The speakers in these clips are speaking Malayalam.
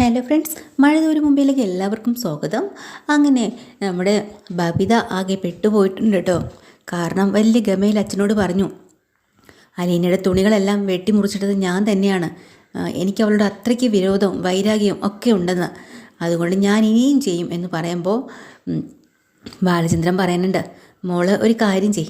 ഹലോ ഫ്രണ്ട്സ് മഴതൂര് മുമ്പിലേക്ക് എല്ലാവർക്കും സ്വാഗതം. അങ്ങനെ നമ്മുടെ ബബിത ആകെ പെട്ടുപോയിട്ടുണ്ട് കേട്ടോ. കാരണം വലിയ ഗമയിൽ അച്ഛനോട് പറഞ്ഞു അലീനയുടെ തുണികളെല്ലാം വെട്ടിമുറിച്ചിട്ടത് ഞാൻ തന്നെയാണ്. എനിക്ക് അവളുടെ അത്രയ്ക്ക് വിരോധവും വൈരാഗ്യവും ഒക്കെ ഉണ്ടെന്ന്. അതുകൊണ്ട് ഞാൻ ഇനിയും ചെയ്യും എന്ന് പറയുമ്പോൾ ബാലചന്ദ്രൻ പറയുന്നുണ്ട് മോൾ ഒരു കാര്യം ചെയ്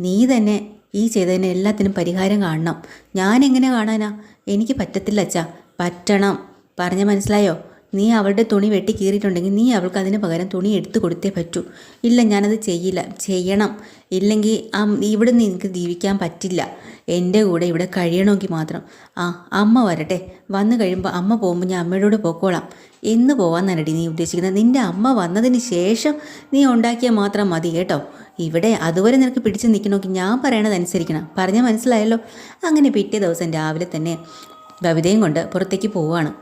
നീ തന്നെ ഈ ചെയ്തതിന് എല്ലാത്തിനും പരിഹാരം കാണണം. ഞാൻ എങ്ങനെ കാണാനാ? എനിക്ക് പറ്റത്തില്ല അച്ഛാ. പറ്റണം. പറഞ്ഞ മനസ്സിലായോ? നീ അവളുടെ തുണി വെട്ടി കീറിയിട്ടുണ്ടെങ്കിൽ നീ അവൾക്ക് അതിന് പകരം തുണി എടുത്തു കൊടുത്തേ പറ്റൂ. ഇല്ല ഞാനത് ചെയ്യില്ല. ചെയ്യണം. ഇല്ലെങ്കിൽ ആ ഇവിടെ എനിക്ക് ജീവിക്കാൻ പറ്റില്ല. എന്റെ കൂടെ ഇവിടെ കഴിയണമെങ്കിൽ മാത്രം. ആ അമ്മ വരട്ടെ. വന്നു കഴിയുമ്പോൾ അമ്മ പോകുമ്പോൾ ഞാൻ അമ്മയോട് പോക്കോളാം. എന്ന് പോവാന്നല്ലടി നീ ഉദ്ദേശിക്കുന്നത്. നിന്റെ അമ്മ വന്നതിന് ശേഷം നീ ഉണ്ടാക്കിയാൽ മാത്രം മതി കേട്ടോ. ഇവിടെ അതുവരെ നിനക്ക് പിടിച്ച് നിൽക്കണമെങ്കിൽ ഞാൻ പറയണത് അനുസരിക്കണം പറഞ്ഞാൽ മനസ്സിലായല്ലോ? അങ്ങനെ പിറ്റേ ദിവസം രാവിലെ തന്നെ ബബിതയും കൊണ്ട് പുറത്തേക്ക് പോവുകയാണ്.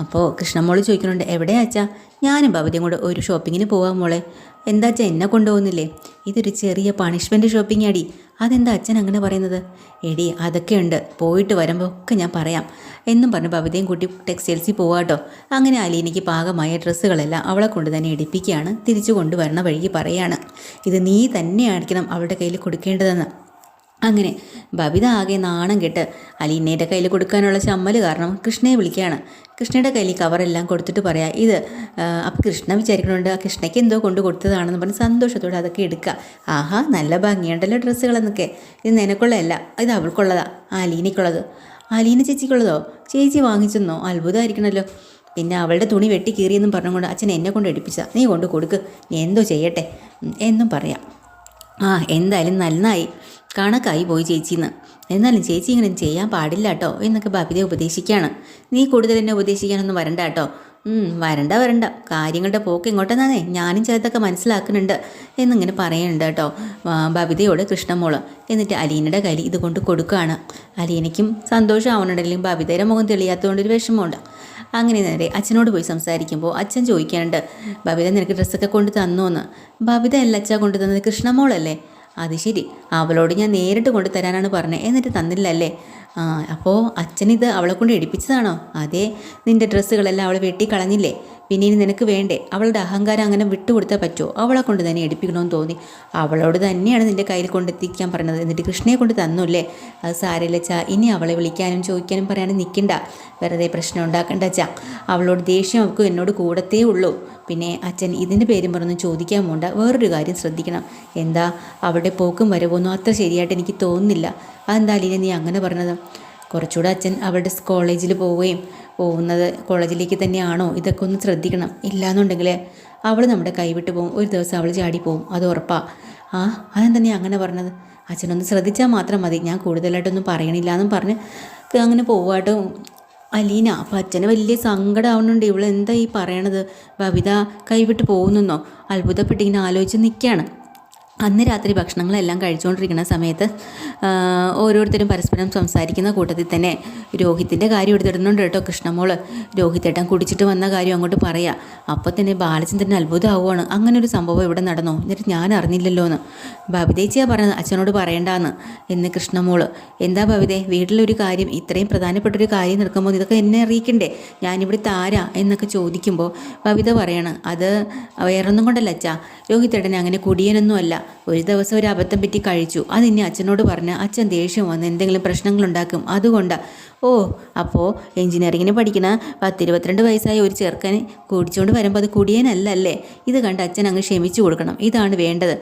അപ്പോൾ കൃഷ്ണമോൾ ചോദിക്കുന്നുണ്ട് എവിടെയാ ഞാനും ബബിതയും കൂടെ ഒരു ഷോപ്പിങ്ങിന് പോവാം മോളെ. എന്താ അച്ഛാ എന്നെ കൊണ്ടുപോകുന്നില്ലേ? ഇതൊരു ചെറിയ പണിഷ്മെന്റ് ഷോപ്പിംഗ് അടി അതെന്താ അച്ഛൻ അങ്ങനെ പറയുന്നത്? എടി അതൊക്കെയുണ്ട് പോയിട്ട് വരുമ്പോൾ ഒക്കെ ഞാൻ പറയാം. എന്നും പറഞ്ഞ് ഭവതയും കൂട്ടി ടെക്സ്റ്റൈൽസിൽ പോവാട്ടോ അങ്ങനെ അലീനയ്ക്ക് പാകമായ ഡ്രസ്സുകളെല്ലാം അവളെ കൊണ്ട് തന്നെ എടുപ്പിക്കുകയാണ് തിരിച്ചു കൊണ്ടുവരണ വഴിക്ക് പറയാണ്. ഇത് നീ തന്നെയായിരിക്കണം അവളുടെ കയ്യിൽ കൊടുക്കേണ്ടതെന്ന്. അങ്ങനെ ബബിത ആകെ നാണം കെട്ട് അലീനയുടെ കയ്യിൽ കൊടുക്കാനുള്ള ചമ്മൽ കാരണം കൃഷ്ണയെ വിളിക്കുകയാണ്. കൃഷ്ണയുടെ കയ്യിൽ കവറെല്ലാം കൊടുത്തിട്ട് പറയാം ഇത് അപ്പം കൃഷ്ണ വിചാരിക്കണുണ്ട് ആ കൃഷ്ണയ്ക്ക് എന്തോ കൊണ്ട് കൊടുത്തതാണെന്ന് പറഞ്ഞ് സന്തോഷത്തോടെ അതൊക്കെ എടുക്കുക. ആഹാ നല്ല ഭംഗിയുണ്ടല്ലോ ഡ്രസ്സുകളെന്നൊക്കെ. ഇത് നിനക്കുള്ളതല്ല ഇത് അവൾക്കുള്ളതാ അലീനയ്ക്കുള്ളത്. അലീന ചേച്ചിക്കുള്ളതോ? ചേച്ചി വാങ്ങിച്ചെന്നോ? അത്ഭുതമായിരിക്കണമല്ലോ പിന്നെ അവളുടെ തുണി വെട്ടി കീറിയെന്നും പറഞ്ഞുകൊണ്ട് അച്ഛൻ എന്നെ കൊണ്ട് എടുപ്പിച്ച നീ കൊണ്ട് കൊടുക്ക് നീ എന്തോ ചെയ്യട്ടെ. എന്നും പറയാം. ആ എന്തായാലും നന്നായി. കണക്കായി പോയി ചേച്ചിന്ന്. എന്നാലും ചേച്ചി ഇങ്ങനെ ചെയ്യാൻ പാടില്ല കേട്ടോ എന്നൊക്കെ ബബിതയെ ഉപദേശിക്കുകയാണ് നീ കൂടുതൽ എന്നെ ഉപദേശിക്കാനൊന്നും വരണ്ട കേട്ടോ വരണ്ട വരണ്ട. കാര്യങ്ങളുടെ പോക്ക് ഇങ്ങോട്ടെന്നാണേ ഞാനും ചിലതൊക്കെ മനസ്സിലാക്കുന്നുണ്ട് എന്നിങ്ങനെ പറയുന്നുണ്ട് കേട്ടോ ബബിതയോട് കൃഷ്ണമോൾ. എന്നിട്ട് അലീനയുടെ കയ്യിൽ ഇതുകൊണ്ട് കൊടുക്കുകയാണ് അലീനയ്ക്കും സന്തോഷമാവണുണ്ടെങ്കിലും ബബിതയുടെ മുഖം തെളിയാത്തതുകൊണ്ട് ഒരു വിഷമമുണ്ട്. അങ്ങനെ നേരെ അച്ഛനോട് പോയി സംസാരിക്കുമ്പോൾ അച്ഛൻ ചോദിക്കാനുണ്ട് ബബിത നിനക്ക് ഡ്രസ്സൊക്കെ കൊണ്ട് തന്നു എന്ന് ബബിത അല്ല അച്ഛ കൊണ്ടു തന്നത് കൃഷ്ണമോളല്ലേ? അത് ശരി അവളോട് ഞാൻ നേരിട്ട് കൊണ്ടു തരാനാണ് പറഞ്ഞത് എന്നിട്ട് തന്നില്ലല്ലേ? അപ്പോൾ അച്ഛനിത് അവളെ കൊണ്ട് എടുപ്പിച്ചതാണോ? അതെ നിന്റെ ഡ്രസ്സുകളെല്ലാം അവൾ വെട്ടിക്കളഞ്ഞില്ലേ? പിന്നെ ഇനി നിനക്ക് വേണ്ടേ? അവളുടെ അഹങ്കാരം അങ്ങനെ വിട്ടുകൊടുത്താൽ പറ്റുമോ അവളെ കൊണ്ട് തന്നെ എടുപ്പിക്കണമെന്ന് തോന്നി. അവളോട് തന്നെയാണ് നിന്റെ കയ്യിൽ കൊണ്ടെത്തിക്കാൻ പറഞ്ഞത്. എന്നിട്ട് കൃഷ്ണയെ കൊണ്ട് തന്നുല്ലേ? അത് സാരമില്ല ചാ ഇനി അവളെ വിളിക്കാനും ചോദിക്കാനും പറയാനും നിൽക്കണ്ട. വെറുതെ പ്രശ്നം ഉണ്ടാക്കണ്ട ചാ അവളോട് ദേഷ്യം അവൾക്ക് എന്നോട് കൂടത്തേ ഉള്ളൂ. പിന്നെ അച്ഛൻ ഇതിന്റെ പേരും പറഞ്ഞ് ചോദിക്കാൻ പോണ്ട. വേറൊരു കാര്യം ശ്രദ്ധിക്കണം. എന്താ? അവളുടെ പോക്കും വരവൊന്നും അത്ര ശരിയായിട്ട് എനിക്ക് തോന്നുന്നില്ല. അതെന്താ അലീന നീ അങ്ങനെ പറഞ്ഞത്? കുറച്ചുകൂടെ അച്ഛൻ അവരുടെ കോളേജിൽ പോവുകയും പോകുന്നത് കോളേജിലേക്ക് തന്നെയാണോ? ഇതൊക്കെ ഒന്ന് ശ്രദ്ധിക്കണം. ഇല്ലാന്നുണ്ടെങ്കിൽ അവൾ നമ്മുടെ കൈവിട്ട് പോകും. ഒരു ദിവസം അവൾ ചാടി പോകും. അത് ഉറപ്പാ. ആ അതെന്താ നീ അങ്ങനെ പറഞ്ഞത്? അച്ഛനൊന്ന് ശ്രദ്ധിച്ചാൽ മാത്രം മതി. ഞാൻ കൂടുതലായിട്ടൊന്നും പറയണില്ല എന്നും പറഞ്ഞ് അങ്ങനെ പോവാട്ടോ അലീന അപ്പം അച്ഛന് വലിയ സങ്കടമാവുന്നുണ്ട് ഇവൾ എന്താ ഈ പറയണത്? ബബിത കൈവിട്ട് പോകുന്നെന്നോ? അത്ഭുതപ്പെട്ടിങ്ങനെ ആലോചിച്ച് നിൽക്കുകയാണ് അന്ന് രാത്രി ഭക്ഷണങ്ങളെല്ലാം കഴിച്ചുകൊണ്ടിരിക്കുന്ന സമയത്ത് ഓരോരുത്തരും പരസ്പരം സംസാരിക്കുന്ന കൂട്ടത്തിൽ തന്നെ രോഹിത്തിന്റെ കാര്യം എടുത്തിടുന്നുണ്ട് കേട്ടോ കൃഷ്ണമോൾ. രോഹിത്തേട്ടൻ കുടിച്ചിട്ട് വന്ന കാര്യം അങ്ങോട്ട് പറയാം. അപ്പോൾ തന്നെ ബാലചന്ദ്രൻ അത്ഭുതമാവുകയാണ് അങ്ങനെ ഒരു സംഭവം ഇവിടെ നടന്നോ? എന്നിട്ട് ഞാൻ അറിഞ്ഞില്ലല്ലോ എന്ന് ഭവിതേച്ചിയാണ് പറഞ്ഞത് അച്ഛനോട് പറയണ്ടാന്ന്. എന്ന് കൃഷ്ണമോൾ. എന്താ ബബിതേ വീട്ടിലൊരു കാര്യം ഇത്രയും പ്രധാനപ്പെട്ട ഒരു കാര്യം നടക്കുമ്പോൾ ഇതൊക്കെ എന്നെ അറിയിക്കണ്ടേ? ഞാനിവിടെ താരാ എന്നൊക്കെ ചോദിക്കുമ്പോൾ ബബിത പറയണം. അത് വേറൊന്നും കൊണ്ടല്ല അച്ഛാ. രോഹിത്തേട്ടനെ അങ്ങനെ കുടിയനൊന്നും അല്ല. ഒരു ദിവസം ഒരു അബദ്ധം പറ്റി കഴിച്ചു. അത് ഇനി അച്ഛനോട് പറഞ്ഞ അച്ഛൻ ദേഷ്യം വന്ന് എന്തെങ്കിലും പ്രശ്നങ്ങളുണ്ടാക്കും. അതുകൊണ്ട് ഓ അപ്പോൾ എഞ്ചിനീയറിങ്ങിന് പഠിക്കുന്ന പത്തിരുപത്തിരണ്ട് വയസ്സായ ഒരു ചെറുക്കന് കുടിച്ചുകൊണ്ട് വരുമ്പോൾ അത് കുടിയനല്ല അല്ലേ ഇത് കണ്ട് അച്ഛൻ അങ്ങ് ക്ഷമിച്ചു കൊടുക്കണം. ഇതാണ് വേണ്ടത്.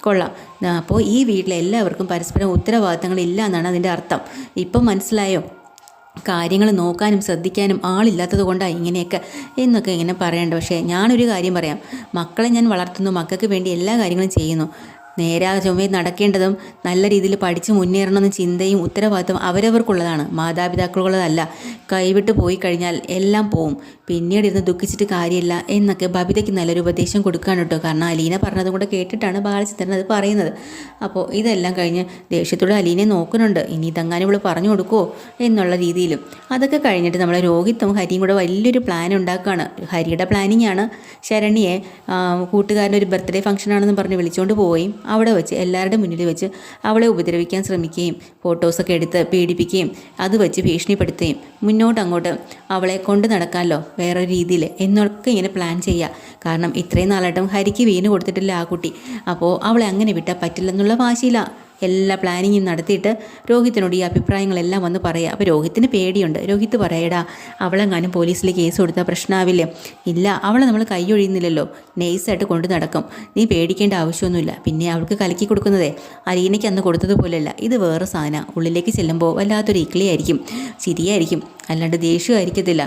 കൊള്ളാം. അപ്പോൾ ഈ വീട്ടിലെ എല്ലാവർക്കും പരസ്പരം ഉത്തരവാദിത്തങ്ങളില്ല എന്നാണ് അതിന്റെ അർത്ഥം. ഇപ്പം മനസ്സിലായോ? കാര്യങ്ങൾ നോക്കാനും ശ്രദ്ധിക്കാനും ആളില്ലാത്തത് കൊണ്ടാണ് ഇങ്ങനെയൊക്കെ എന്നൊക്കെ ഇങ്ങനെ പറയേണ്ട. പക്ഷേ ഞാനൊരു കാര്യം പറയാം. മക്കളെ ഞാൻ വളർത്തുന്നു. മക്കൾക്ക് വേണ്ടി എല്ലാ കാര്യങ്ങളും ചെയ്യുന്നു. നേരാ ചുമയിൽ നടക്കേണ്ടതും നല്ല രീതിയിൽ പഠിച്ച് മുന്നേറണമെന്ന ചിന്തയും ഉത്തരവാദിത്വം അവരവർക്കുള്ളതാണ്. മാതാപിതാക്കളുള്ളതല്ല. കൈവിട്ട് പോയി കഴിഞ്ഞാൽ എല്ലാം പോവും. പിന്നീട് ഇരുന്ന് ദുഃഖിച്ചിട്ട് കാര്യമില്ല എന്നൊക്കെ ബബിതയ്ക്ക് നല്ലൊരു ഉപദേശം കൊടുക്കാൻ കേട്ടോ. കാരണം അലീന പറഞ്ഞതും കൂടെ കേട്ടിട്ടാണ് ബാലചന്ദ്രൻ അത് പറയുന്നത്. അപ്പോൾ ഇതെല്ലാം കഴിഞ്ഞ് ദേഷ്യത്തോടെ അലീനെ നോക്കുന്നുണ്ട്. ഇനി ഇതങ്ങാനും ഇവിടെ പറഞ്ഞു കൊടുക്കുമോ എന്നുള്ള രീതിയിലും. അതൊക്കെ കഴിഞ്ഞിട്ട് നമ്മളെ രോഹിത്തും ഹരിയും കൂടെ വലിയൊരു പ്ലാൻ ഉണ്ടാക്കുകയാണ്. ഹരിയുടെ പ്ലാനിങ് ആണ് ശരണ്യെ കൂട്ടുകാരന്റെ ഒരു ബർത്ത്ഡേ ഫംഗ്ഷൻ ആണെന്ന് പറഞ്ഞ് വിളിച്ചുകൊണ്ട് പോവുകയും അവിടെ വെച്ച് എല്ലാവരുടെ മുന്നിൽ വെച്ച് അവളെ ഉപദ്രവിക്കാൻ ശ്രമിക്കുകയും ഫോട്ടോസൊക്കെ എടുത്ത് പീഡിപ്പിക്കുകയും അത് വെച്ച് ഭീഷണിപ്പെടുത്തുകയും മുന്നോട്ട് അങ്ങോട്ട് അവളെ കൊണ്ട് നടക്കാമല്ലോ വേറെ രീതിയിൽ എന്നൊക്കെ ഇങ്ങനെ പ്ലാൻ ചെയ്യുക. കാരണം ഇത്രയും നാളായിട്ടും ഹരിക്ക് വീണ് കൊടുത്തിട്ടില്ല ആ കുട്ടി. അപ്പോൾ അവളെ അങ്ങനെ വിട്ടാൽ പറ്റില്ലെന്നുള്ള വാശിയിലാണ് എല്ലാ പ്ലാനിങ്ങും നടത്തിയിട്ട് രോഹിത്തിനോട് ഈ അഭിപ്രായങ്ങളെല്ലാം വന്ന് പറയുക അപ്പോൾ രോഹിത്തിന് പേടിയുണ്ട്. രോഹിത്ത് പറയടാ അവളെങ്ങാനും പോലീസിൽ കേസ് കൊടുത്താൽ പ്രശ്നമാവില്ലേ ഇല്ല അവളെ നമ്മൾ കൈയൊഴിയുന്നില്ലല്ലോ. നൈസായിട്ട് കൊണ്ടു നടക്കും. നീ പേടിക്കേണ്ട ആവശ്യമൊന്നുമില്ല. പിന്നെ അവൾക്ക് കലക്കി കൊടുക്കുന്നതേ. അലീനയ്ക്ക് അന്ന് കൊടുത്തതുപോലെയല്ല. ഇത് വേറെ സാധനം. ഉള്ളിലേക്ക് ചെല്ലുമ്പോൾ വല്ലാത്തൊരു ഇക്ലിയായിരിക്കും ചിരിയായിരിക്കും. അല്ലാണ്ട് ദേഷ്യമായിരിക്കത്തില്ല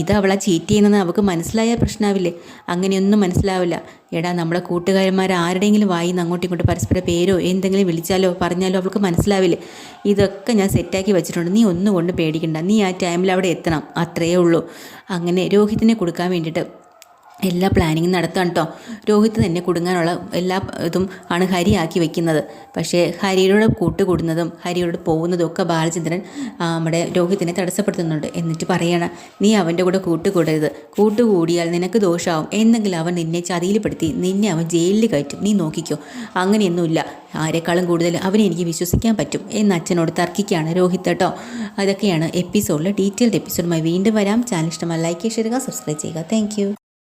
ഇത് അവളെ ചീറ്റ് ചെയ്യുന്നതെന്ന് അവൾക്ക് മനസ്സിലായാൽ പ്രശ്നമാവില്ലേ അങ്ങനെയൊന്നും മനസ്സിലാവില്ല. എടാ നമ്മുടെ കൂട്ടുകാരന്മാർ ആരുടെയെങ്കിലും വായി അങ്ങോട്ടും ഇങ്ങോട്ടും പരസ്പര പേരോ എന്തെങ്കിലും വിളിച്ചാലോ പറഞ്ഞാലോ അവൾക്ക് മനസ്സിലാവില്ലേ. ഇതൊക്കെ ഞാൻ സെറ്റാക്കി വെച്ചിട്ടുണ്ട്. നീ ഒന്നും കൊണ്ട് പേടിക്കണ്ട. നീ ആ ടൈമിൽ അവിടെ എത്തണം. അത്രയേ ഉള്ളൂ. അങ്ങനെ രോഹിത്തിനെ കൊടുക്കാൻ വേണ്ടിയിട്ട് എല്ലാ പ്ലാനിങ്ങും നടത്താൻ കേട്ടോ രോഹിത് തന്നെ കുടുങ്ങാനുള്ള എല്ലാ ഇതും ആണ് ഹരി ആക്കി വെക്കുന്നത്. പക്ഷേ ഹരിയോട് കൂട്ടുകൂടുന്നതും ഹരിയോട് പോകുന്നതും ഒക്കെ ബാലചന്ദ്രൻ നമ്മുടെ രോഹിത്തിനെ തടസ്സപ്പെടുത്തുന്നുണ്ട്. എന്നിട്ട് പറയണം നീ അവന്റെ കൂടെ കൂട്ടുകൂടരുത് കൂട്ടുകൂടിയാൽ നിനക്ക് ദോഷമാവും എന്നെങ്കിലും അവൻ നിന്നെ ചതിയിൽപ്പെടുത്തി നിന്നെ അവൻ ജയിലിൽ കയറ്റും. നീ നോക്കിക്കോ. അങ്ങനെയൊന്നുമില്ല. ആരെക്കാളും കൂടുതൽ അവനെ എനിക്ക് വിശ്വസിക്കാൻ പറ്റും. എന്ന് അച്ഛനോട് തർക്കിക്കുകയാണ് രോഹിത് കേട്ടോ അതൊക്കെയാണ് എപ്പിസോഡിൽ ഡീറ്റെയിൽഡ് എപ്പിസോഡുമായി വീണ്ടും വരാം. ചാനൽ ഇഷ്ടമായി ലൈക്ക് ചെയ്യുക സബ്സ്ക്രൈബ് ചെയ്യുക താങ്ക്